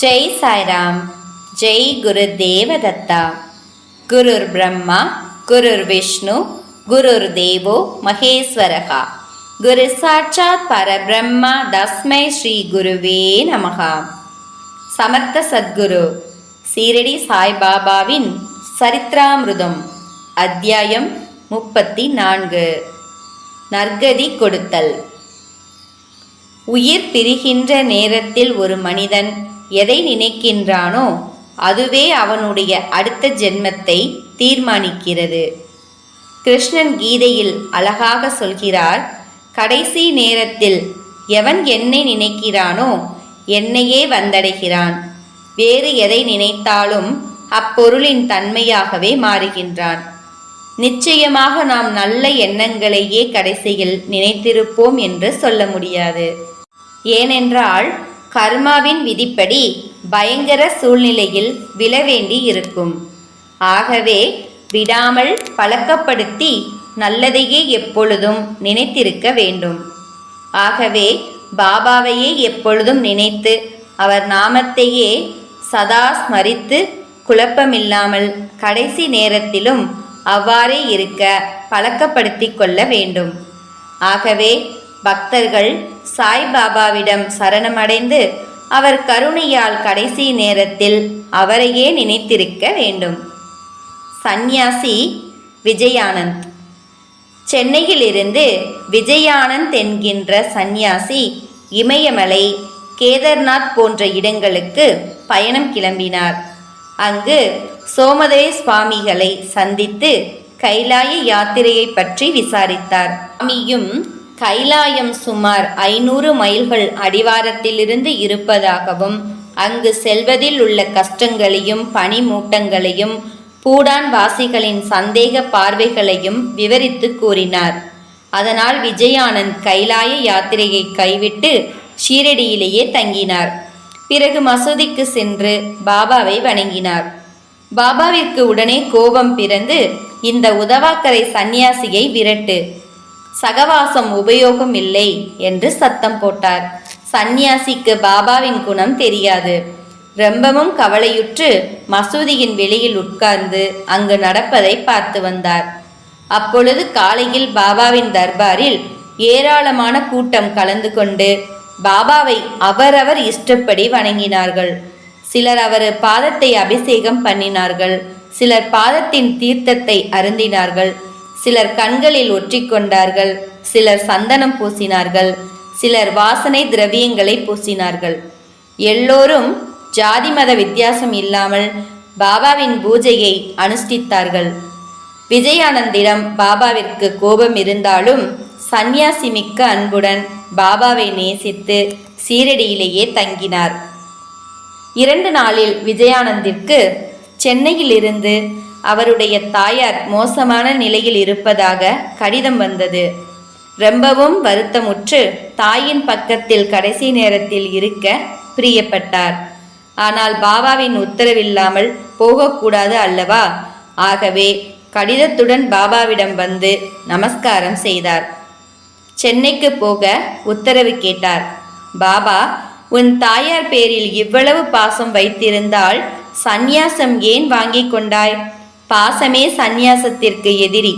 ஜெய் சாய்ராம் ஜெய் குரு தேவதத்தா. குருர் பிரம்மா குருர் விஷ்ணு குருர் தேவோ மகேஸ்வரகா. குரு சாட்சாத் பரபிரம்மா தஸ்மை ஸ்ரீ குருவே நமகா. சமர்த்த சத்குரு சீரடி சாய்பாபாவின் சரித்ராமிருதம் அத்தியாயம் முப்பத்தி நான்கு நற்கதி கொடுத்தல். உயிர் பிரிகின்ற நேரத்தில் ஒரு மனிதன் எதை நினைக்கின்றானோ அதுவே அவனுடைய அடுத்த ஜென்மத்தை தீர்மானிக்கிறது. கிருஷ்ணன் கீதையில் அழகாக சொல்கிறார் கடைசி நேரத்தில் எவன் என்னை நினைக்கிறானோ என்னையே வந்தடைகிறான். வேறு எதை நினைத்தாலும் அப்பொருளின் தன்மையாகவே மாறுகின்றான். நிச்சயமாக நாம் நல்ல எண்ணங்களையே கடைசியில் நினைத்திருப்போம் என்று சொல்ல முடியாது. ஏனென்றால் கர்மாவின் விதிப்படி பயங்கர சூழ்நிலையில் விழ வேண்டி இருக்கும். ஆகவே விடாமல் பழக்கப்படுத்தி நல்லதையே எப்பொழுதும் நினைத்திருக்க வேண்டும். ஆகவே பாபாவையே எப்பொழுதும் நினைத்து அவர் நாமத்தையே சதா ஸ்மரித்து குழப்பமில்லாமல் கடைசி நேரத்திலும் அவ்வாறே இருக்க பழக்கப்படுத்தி கொள்ள வேண்டும். ஆகவே பக்தர்கள் சாய்பாபாவிடம் சரணமடைந்து அவர் கருணையால் கடைசி நேரத்தில் அவரையே நினைத்திருக்க வேண்டும். சந்நியாசி விஜயானந்த். சென்னையிலிருந்து விஜயானந்த் என்கின்ற சந்நியாசி இமயமலை கேதர்நாத் போன்ற இடங்களுக்கு பயணம் கிளம்பினார். அங்கு சோமதே சுவாமிகளை சந்தித்து கைலாய யாத்திரையை பற்றி விசாரித்தார். சுவாமியும் கைலாயம் சுமார் ஐநூறு மைல்கள் அடிவாரத்திலிருந்து இருப்பதாகவும் அங்கு செல்வதில் உள்ள கஷ்டங்களையும் பனிமூட்டங்களையும் பூடான் வாசிகளின் சந்தேக பார்வைகளையும் விவரித்து கூறினார். அதனால் விஜயானந்த் கைலாய யாத்திரையை கைவிட்டு ஷீரடியிலேயே தங்கினார். பிறகு மசூதிக்கு சென்று பாபாவை வணங்கினார். பாபாவிற்கு உடனே கோபம் பிறந்து இந்த உதவாக்கரை சந்நியாசியை விரட்டு சகவாசம் உபயோகம் இல்லை என்று சத்தம் போட்டார். சந்நியாசிக்கு பாபாவின் குணம் தெரியாது. ரொம்பவும் கவலையுற்று மசூதியின் வெளியில் உட்கார்ந்து அங்கு நடப்பதை பார்த்து வந்தார். அப்பொழுது காலையில் பாபாவின் தர்பாரில் ஏராளமான கூட்டம் கலந்து கொண்டு பாபாவை அவரவர் இஷ்டப்படி வணங்கினார்கள். சிலர் அவர் பாதத்தை அபிஷேகம் பண்ணினார்கள். சிலர் பாதத்தின் தீர்த்தத்தை அருந்தினார்கள். சிலர் கண்களில் ஒற்றிக்கொண்டார்கள் சிலர் சந்தனம் பூசினார்கள் சிலர் வாசனை திரவியங்களை பூசினார்கள். எல்லோரும் ஜாதி மத வித்தியாசம் இல்லாமல் பாபாவின் பூஜையை அனுஷ்டித்தார்கள். விஜயானந்திடம் பாபாவிற்கு கோபம் இருந்தாலும் சந்நியாசி மிக்க அன்புடன் பாபாவை நேசித்து சீரடியிலேயே தங்கினார். இரண்டு நாளில் விஜயானந்திற்கு சென்னையிலிருந்து அவருடைய தாயார் மோசமான நிலையில் இருப்பதாக கடிதம் வந்தது. ரொம்பவும் வருத்தமுற்று தாயின் பக்கத்தில் கடைசி நேரத்தில் இருக்க பிரியப்பட்டார். ஆனால் பாபாவின் உத்தரவில்லாமல் போகக்கூடாது அல்லவா? ஆகவே கடிதத்துடன் பாபாவிடம் வந்து நமஸ்காரம் செய்தார். சென்னைக்கு போக உத்தரவு கேட்டார். பாபா உன் தாயார் பேரில் இவ்வளவு பாசம் வைத்திருந்தால் சந்நியாசம் ஏன் வாங்கிக் கொண்டாய்? பாசமே சந்நியாசத்திற்கு எதிரி.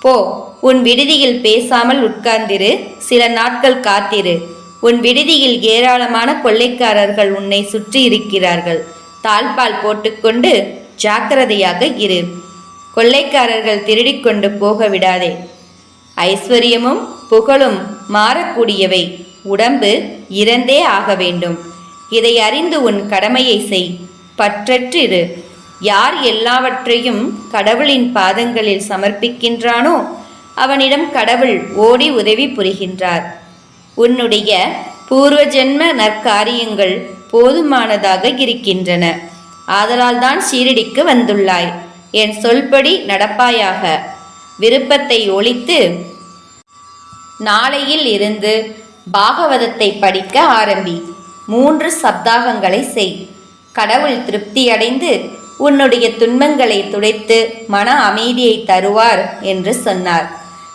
போ உன் விடுதியில் பேசாமல் உட்கார்ந்திரு சில நாட்கள் காத்திரு. உன் விடுதியில் ஏராளமான கொள்ளைக்காரர்கள் உன்னை சுற்றி இருக்கிறார்கள். தாழ்பால் போட்டுக்கொண்டு ஜாக்கிரதையாக இரு. கொள்ளைக்காரர்கள் திருடிக்கொண்டு போக விடாதே. ஐஸ்வர்யமும் புகழும் மாறக்கூடியவை. உடம்பு இறந்தே ஆக வேண்டும். இதை அறிந்து உன் கடமையை செய். பற்றற்றிரு. யார் எல்லாவற்றையும் கடவுளின் பாதங்களில் சமர்ப்பிக்கின்றானோ அவனிடம் கடவுள் ஓடி உதவி புரிகின்றார். உன்னுடைய பூர்வ ஜென்ம நற்காரியங்கள் போதுமானதாக இருக்கின்றன. ஆதலால் தான் ஷீரடிக்கு வந்துள்ளாய். என் சொல்படி நடப்பாயாக. விருப்பத்தை ஒழித்து நாளையில் இருந்து பாகவதத்தை படிக்க ஆரம்பி. மூன்று சப்தாகங்களை செய். கடவுள் திருப்தியடைந்து உன்னுடைய துன்பங்களை துடைத்து மன அமைதியை தருவார் என்று சொன்னார்.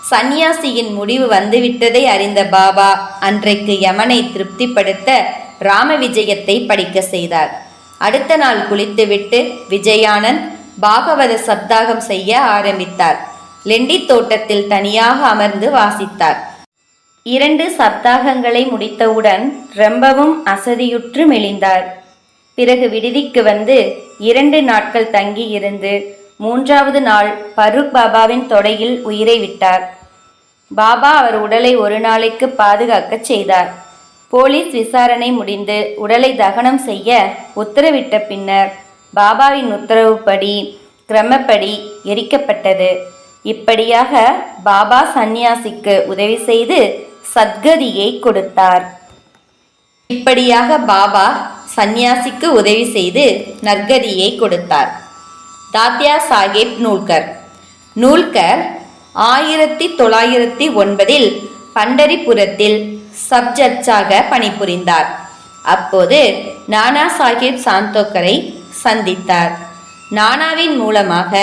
சந்நியாசியின் முடிவு வந்துவிட்டதை அறிந்த பாபா அன்றைக்கு யமனை திருப்திப்படுத்த ராம விஜயத்தை படிக்க செய்தார். அடுத்த நாள் குளித்துவிட்டு விஜயானந்த் பாகவத சப்தாகம் செய்ய ஆரம்பித்தார். லெண்டி தோட்டத்தில் தனியாக அமர்ந்து வாசித்தார். இரண்டு சப்தாகங்களை முடித்தவுடன் ரொம்பவும் அசதியுற்று மெலிந்தார். பிறகு விடுதிக்கு வந்து இரண்டு நாட்கள் தங்கி இருந்து மூன்றாவது நாள் பருக் பாபாவின் தொடையில் உயிரை விட்டார். பாபா அவர் உடலை ஒரு நாளைக்கு பாதுகாக்க செய்தார். போலீஸ் விசாரணை முடிந்து உடலை தகனம் செய்ய உத்தரவிட்ட பின்னர் பாபாவின் உத்தரவுப்படி கிரமப்படி எரிக்கப்பட்டது. இப்படியாக பாபா சந்நியாசிக்கு உதவி செய்து சத்கதியை கொடுத்தார். இப்படியாக பாபா சந்நியாசிக்கு உதவி செய்து நற்கதியை கொடுத்தார். தாத்யா சாஹேப் நூல்கர். நூல்கர் ஆயிரத்தி தொள்ளாயிரத்தி ஒன்பதில் பண்டரிபுரத்தில் சப்ஜட்ஜாக பணிபுரிந்தார். அப்போது நானா சாஹேப் சாந்தோக்கரை சந்தித்தார். நானாவின் மூலமாக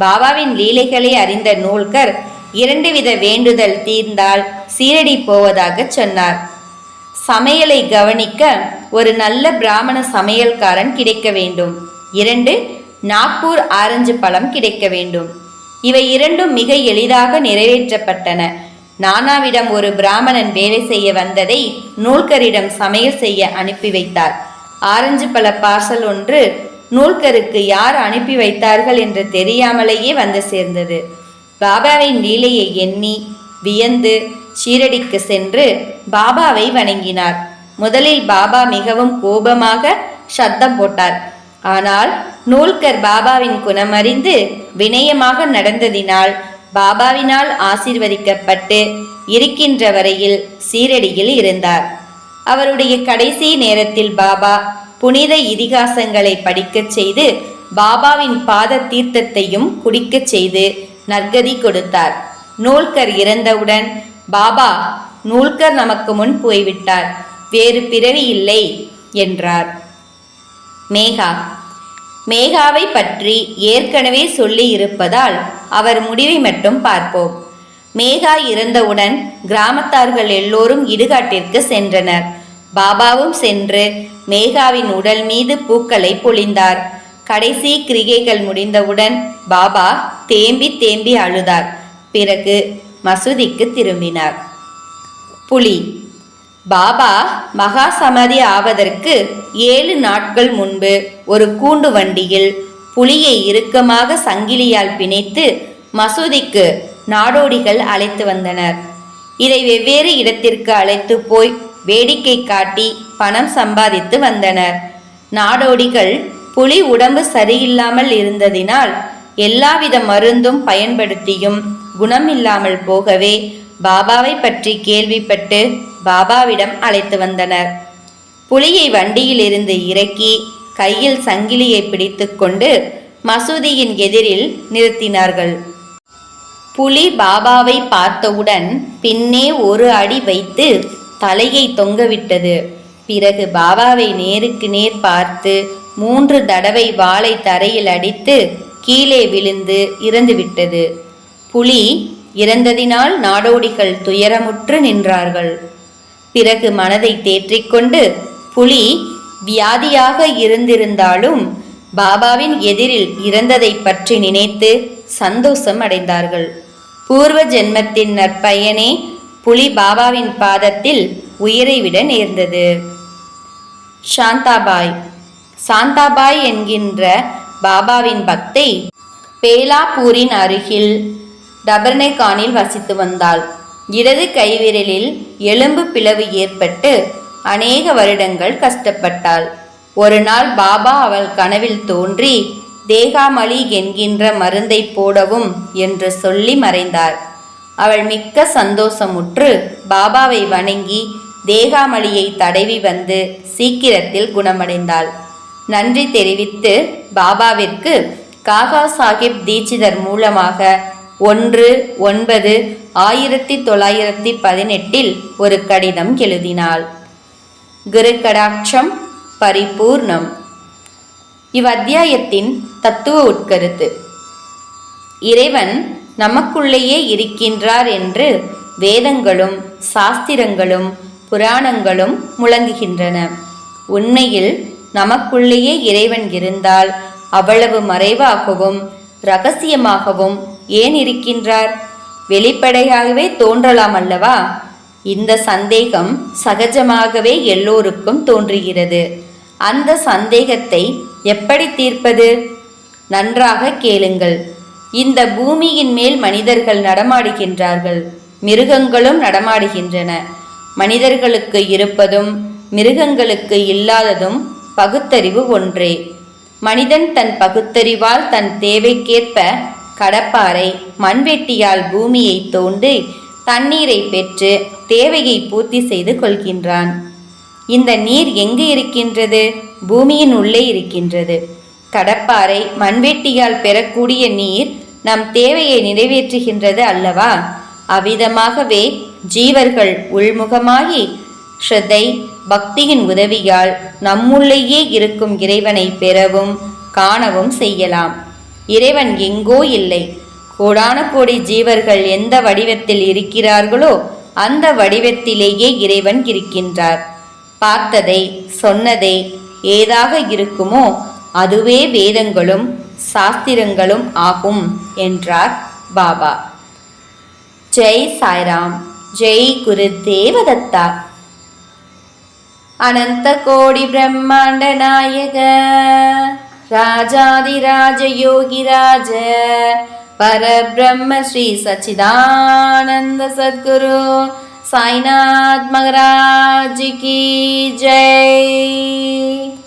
பாபாவின் லீலைகளை அறிந்த நூல்கர் இரண்டு வித வேண்டுதல் தீர்ந்தால் சீரடி போவதாக சொன்னார். சமையலை கவனிக்க ஒரு நல்ல பிராமண சமையல்காரன் கிடைக்க வேண்டும். இரண்டு நாக்பூர் ஆரஞ்சு பழம் கிடைக்க வேண்டும். இவை இரண்டும் மிக எளிதாக நிறைவேற்றப்பட்டன. நானாவிடம் ஒரு பிராமணன் வேலை செய்ய வந்ததை நூல்கரிடம் சமையல் செய்ய அனுப்பி வைத்தார். ஆரஞ்சு பழ பார்சல் ஒன்று நூல்கருக்கு யார் அனுப்பி வைத்தார்கள் என்று தெரியாமலேயே வந்து சேர்ந்தது. பாபாவின் லீலையை எண்ணி வியந்து ஷீரடிக்கு சென்று பாபாவை வணங்கினார். முதலில் பாபா மிகவும் கோபமாக சத்தம் போட்டார். ஆனால் நூல்கர் பாபாவின் குணமறிந்து வினயமாக நடந்ததினால் பாபாவினால் ஆசீர்வதிக்கப்பட்டு இருக்கின்ற வரையில் சீரடியில் இருந்தார். அவருடைய கடைசி நேரத்தில் பாபா புனித இதிகாசங்களை படிக்கச் செய்து பாபாவின் பாத தீர்த்தத்தையும் குடிக்கச் செய்து நற்கதி கொடுத்தார். நூல்கர் இறந்தவுடன் பாபா நூல்கர் நமக்கு முன் போய்விட்டார். வேறு பிறவி இல்லை என்றார். மேகா மேகாவை பற்றி ஏற்கனவே சொல்லி இருப்பதால் அவர் முடிவை மட்டும் பார்ப்போம். மேகா இறந்தவுடன் கிராமத்தார்கள் எல்லோரும் இடுகாட்டிற்கு சென்றனர். பாபாவும் சென்று மேகாவின் உடல் மீது பூக்களை பொழிந்தார். கடைசி கிரிகைகள் முடிந்தவுடன் பாபா தேம்பி தேம்பி அழுதார். பிறகு மசூதிக்கு திரும்பினார். புலி பாபா மகா சமாதி ஆவதற்கு ஏழு நாட்கள் முன்பு ஒரு கூண்டு வண்டியில் புலியை இறுக்கமாக சங்கிலியால் பிணைத்து மசூதிக்கு நாடோடிகள் அழைத்து வந்தனர். இதை வெவ்வேறு இடத்திற்கு அழைத்து போய் வேடிக்கை காட்டி பணம் சம்பாதித்து வந்தனர். நாடோடிகள் புலி உடம்பு சரியில்லாமல் இருந்ததினால் எல்லாவித மருந்தும் பயன்படுத்தியும் குணமில்லாமல் போகவே பாபாவை பற்றி கேள்விப்பட்டு பாபாவிடம் அழைத்து வந்தனர். புலியை வண்டியிலிருந்து இறக்கி கையில் சங்கிலியை பிடித்துக்கொண்டு மசூதியின் எதிரில் நிறுத்தினார்கள். புலி பாபாவை பார்த்தவுடன் பின்னே ஒரு அடி வைத்து தலையை தொங்கவிட்டது. பிறகு பாபாவை நேருக்கு நேர் பார்த்து மூன்று தடவை வாளை தரையில் அடித்து கீழே விழுந்து இறந்துவிட்டது. புலி இறந்ததினால் நாடோடிகள் துயரமுற்று நின்றார்கள். பிறகு மனதை தேற்றிக்கொண்டு புலி வியாதியாக இருந்திருந்தாலும் பாபாவின் எதிரில் இறந்ததை பற்றி நினைத்து சந்தோஷம் அடைந்தார்கள். பூர்வ ஜென்மத்தின் நற்பயனே புலி பாபாவின் பாதத்தில் உயிரை விட நேர்ந்தது. சாந்தாபாய். சாந்தாபாய் என்கின்ற பாபாவின் பக்தை பேலாப்பூரின் அருகில் டபர்னேகானில் வசித்து வந்தாள். இடது கைவிரலில் எலும்பு பிளவு ஏற்பட்டு அநேக வருடங்கள் கஷ்டப்பட்டாள். ஒரு நாள் பாபா அவள் கனவில் தோன்றி தேகாமளி என்கின்ற மருந்தை போடவும் என்று சொல்லி மறைந்தார். அவள் மிக்க சந்தோஷமுற்று பாபாவை வணங்கி தேகாமளியை தடவி வந்து சீக்கிரத்தில் குணமடைந்தாள். நன்றி தெரிவித்து பாபாவிற்கு காகா சாஹிப் தீட்சிதர் மூலமாக ஒன்று ஒன்பது ஆயிரத்தி தொள்ளாயிரத்தி பதினெட்டில் ஒரு கடிதம் எழுதினாள். குருகடாட்சம் பரிபூர்ணம். இவ்வத்தியாயத்தின் தத்துவ உட்கருத்து. இறைவன் நமக்குள்ளேயே இருக்கின்றார் என்று வேதங்களும் சாஸ்திரங்களும் புராணங்களும் முழங்குகின்றன. உண்மையில் நமக்குள்ளேயே இறைவன் இருந்தால் அவ்வளவு மறைவாகவும் ரகசியமாகவும் ஏன் இருக்கின்றார்? வெளிப்படையாகவே தோன்றலாம் அல்லவா? இந்த சந்தேகம் சகஜமாகவே எல்லோருக்கும் தோன்றுகிறது. அந்த சந்தேகத்தை எப்படி தீர்ப்பது? நன்றாக கேளுங்கள். இந்த பூமியின் மேல் மனிதர்கள் நடமாடுகின்றார்கள். மிருகங்களும் நடமாடுகின்றன. மனிதர்களுக்கு இருப்பதும் மிருகங்களுக்கு இல்லாததும் பகுத்தறிவு ஒன்றே. மனிதன் தன் பகுத்தறிவால் தன் தேவைக்கேற்ப கடப்பாரை மண்வெட்டியால் பூமியை தோண்டி தண்ணீரை பெற்று தேவையை பூர்த்தி செய்து கொள்கின்றான். இந்த நீர் எங்கு இருக்கின்றது? பூமியின் உள்ளே இருக்கின்றது. கடப்பாரை மண்வெட்டியால் பெறக்கூடிய நீர் நம் தேவையை நிறைவேற்றுகின்றது அல்லவா? அவ்விதமாகவே ஜீவர்கள் உள்முகமாகி ஸ்ரத்தை பக்தியின் உதவியால் நம்முள்ளேயே இருக்கும் இறைவனை பெறவும் காணவும் செய்யலாம். இறைவன் எங்கோ இல்லை. கோடான கோடி ஜீவர்கள் எந்த வடிவத்தில் இருக்கிறார்களோ அந்த வடிவத்திலேயே இறைவன் இருக்கின்றார். பார்த்ததை சொன்னதை ஏதாக இருக்குமோ அதுவே வேதங்களும் சாஸ்திரங்களும் ஆகும் என்றார் பாபா. ஜெய் சாய்ராம் ஜெய் குரு தேவதத்தா. அனந்த राजागिराज परब्रह्म श्री सच्चिदानन्द सद्गुरु। की जय।